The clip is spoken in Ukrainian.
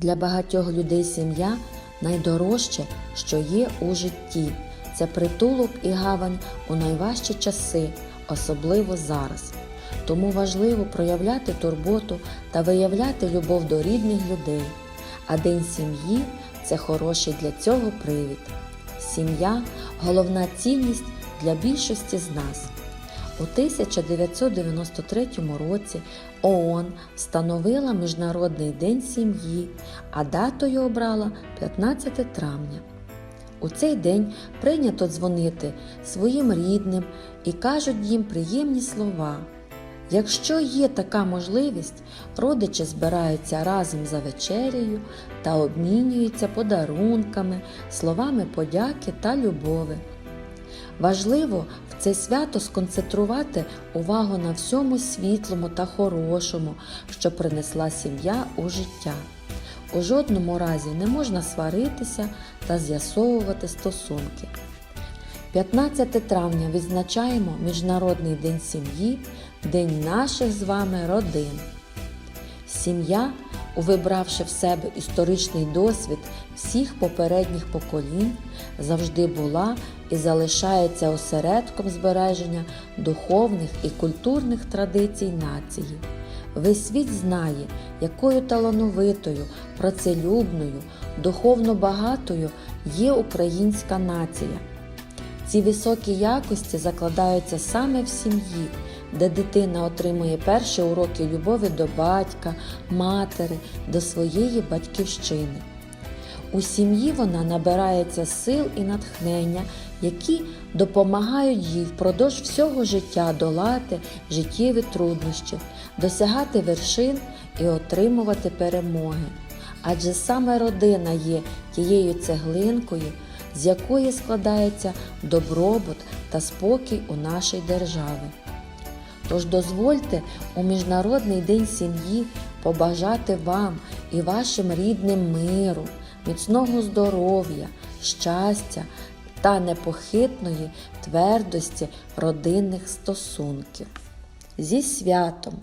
Для багатьох людей сім'я найдорожче, що є у житті. Це притулок і гавань у найважчі часи, особливо зараз. Тому важливо проявляти турботу та виявляти любов до рідних людей. А День сім'ї це хороший для цього привід. Сім'я головна цінність для більшості з нас. У 1993 році ООН встановила Міжнародний день сім'ї, а датою обрала 15 травня. У цей день прийнято дзвонити своїм рідним і кажуть їм приємні слова. Якщо є така можливість, родичі збираються разом за вечерею та обмінюються подарунками, словами подяки та любови. Важливо в це свято сконцентрувати увагу на всьому світлому та хорошому, що принесла сім'я у життя. У жодному разі не можна сваритися та з'ясовувати стосунки. 15 травня відзначаємо Міжнародний день сім'ї, День наших з вами родин. Сім'я, увибравши в себе історичний досвід всіх попередніх поколінь, завжди була і залишається осередком збереження духовних і культурних традицій нації. Весь світ знає, якою талановитою, працелюбною, духовно багатою є українська нація. Ці високі якості закладаються саме в сім'ї, де дитина отримує перші уроки любові до батька, матері, до своєї батьківщини. У сім'ї вона набирається сил і натхнення, які допомагають їй впродовж всього життя долати життєві труднощі, досягати вершин і отримувати перемоги. Адже саме родина є тією цеглинкою, з якої складається добробут та спокій у нашій державі. Тож дозвольте у Міжнародний день сім'ї побажати вам і вашим рідним миру, міцного здоров'я, щастя та непохитної твердості родинних стосунків. Зі святом!